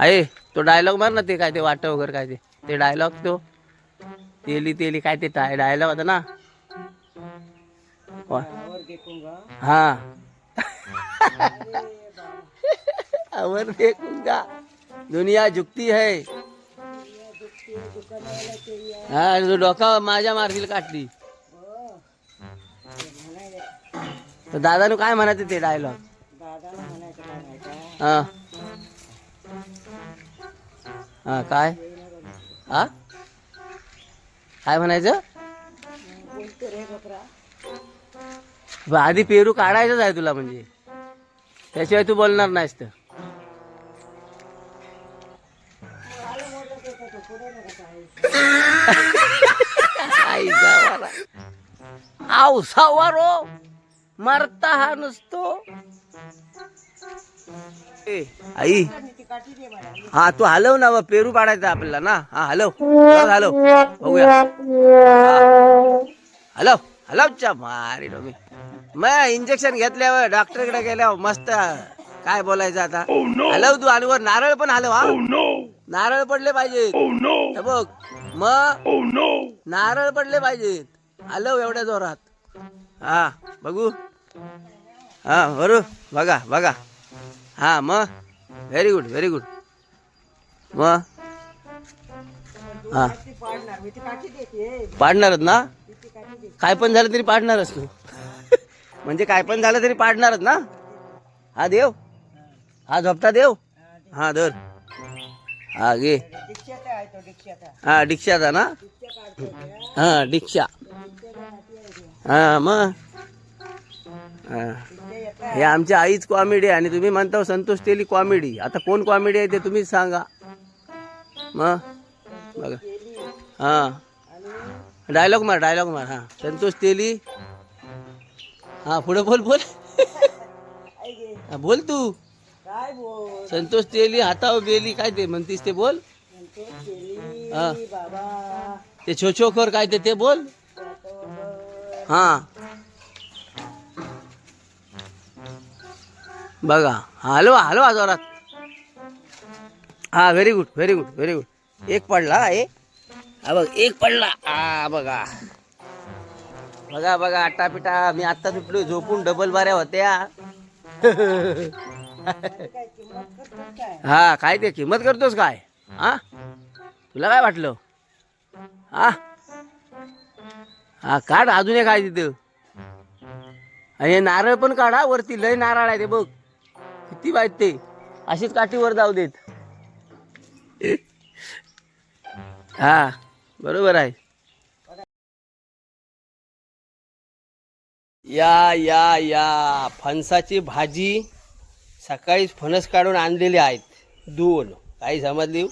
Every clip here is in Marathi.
आहे तो डायलॉग मार ना ते काय ते वाट वगैरे काय ते. ते डायलॉग तो. तेली तेली काय ते डायलॉग होता ना. हा. अवर देखूंगा दुनिया झुकती है. हा तो डोका माझ्या मार्गील काढली तर दादानु काय म्हणायचं ते डायलॉग हा. हा काय? हा? काय म्हणायचं? आधी पेरू काढायचंच आहे तुला म्हणजे. त्याशिवाय तू बोलणार नाहीस तर. आई जावाला. सावारो. मरता हा नसतो. ए, आई. हा तू हलव ना पेरू पाडायचा आपल्याला ना. हा हलव. हलव. बघूया. हा. हलव हलवच्या मारी डोमी मग इंजेक्शन घेतल्यावर डॉक्टरकडे गेल्यावर मस्त काय बोलायचं आता? हलव तू आणि वर नारळ पण हलव हा. नारळ पडले पाहिजेत. हे बघ. मग नारळ पडले पाहिजेत. हलव एवढ्या जोरात. हा बघू. हा बरू बघा बघा. हा मग? व्हेरी गुड व्हेरी गुड मग हा. पाडणारच ना? काय पण झालं तरी पाडणारच तू. म्हणजे काय पण झालं तरी पाडणारच ना? हा देव. हा झोपता देव? हा धर. हा गे हा डिक्षाचा ना? हा डिक्षा हा मग? हा. हे आमच्या आईच कॉमेडी आहे आणि तुम्ही म्हणता संतोष तेली कॉमेडी आता कोण कॉमेडी आहे ते तुम्हीच सांगा. मग बघा. हा. डायलॉग मार डायलॉग मार. हा. संतोष तेली. हा पुढे बोल बोल. हा, बोल तू. काय बोल संतोष तेली हातावर गेली काय ते म्हणतीस ते बोल. हा. ते छो काय ते ते बोल. हा. बघा. हलवा हलवा जोरात. हा very good very good very good एक पडला हा, हा बघ एक पडला. हा बघा. बघा बघा आटा पिटा मी आत्ता सुटलो झोपून डबल बाऱ्या होत्या. हा काय ते किंमत करतोस काय? हा? तुला काय वाटलं? हा? हा काढ अजून एक आहे तिथं. आणि हे नारळ पण काढा वरती लय नारळ आहे ते बघ. किती बायत ते. अशीच काठीवर जाऊ देत. हा बरोबर आहे. या या या. फणसाची भाजी सकाळीच फणस काढून आणलेली आहेत. दोन. काही समजली?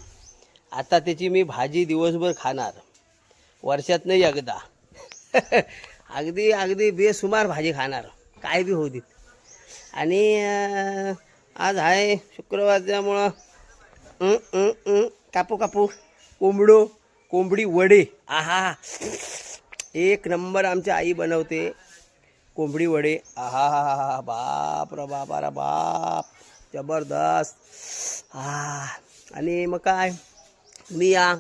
आता त्याची मी भाजी दिवसभर खाणार. वर्षात नाही एकदा. अगदी अगदी बेसुमार भाजी खाणार. काय बी होऊ देत. आणि आज आहे शुक्रवार त्यामुळं कापू कापू. कोंबडो कोंबडी वडे. आहा. एक नंबर आमची आई बनवते. कोंबडी वडे. आहा हा हा हा बाप रे बाप अरे बाप. जबरदस्त. हा. आणि मग काय? तुम्ही या.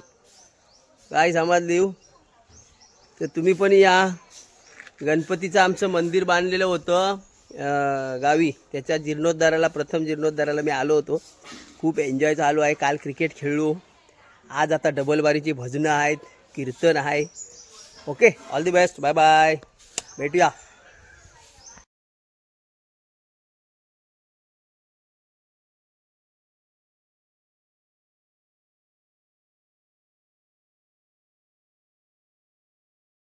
काय समाज देऊ तर तुम्ही पण या. गणपतीचं आमचं मंदिर बांधलेलं होतं. गावी. त्याच्या जीर्णोद्धाराला प्रथम जीर्णोद्धाराला मी आलो होतो. खूप एन्जॉय चालू आहे. काल क्रिकेट खेळलो. आज आता डबलबारीची भजनं आहेत कीर्तन आहे. Okay all the best bye bye भेटूया.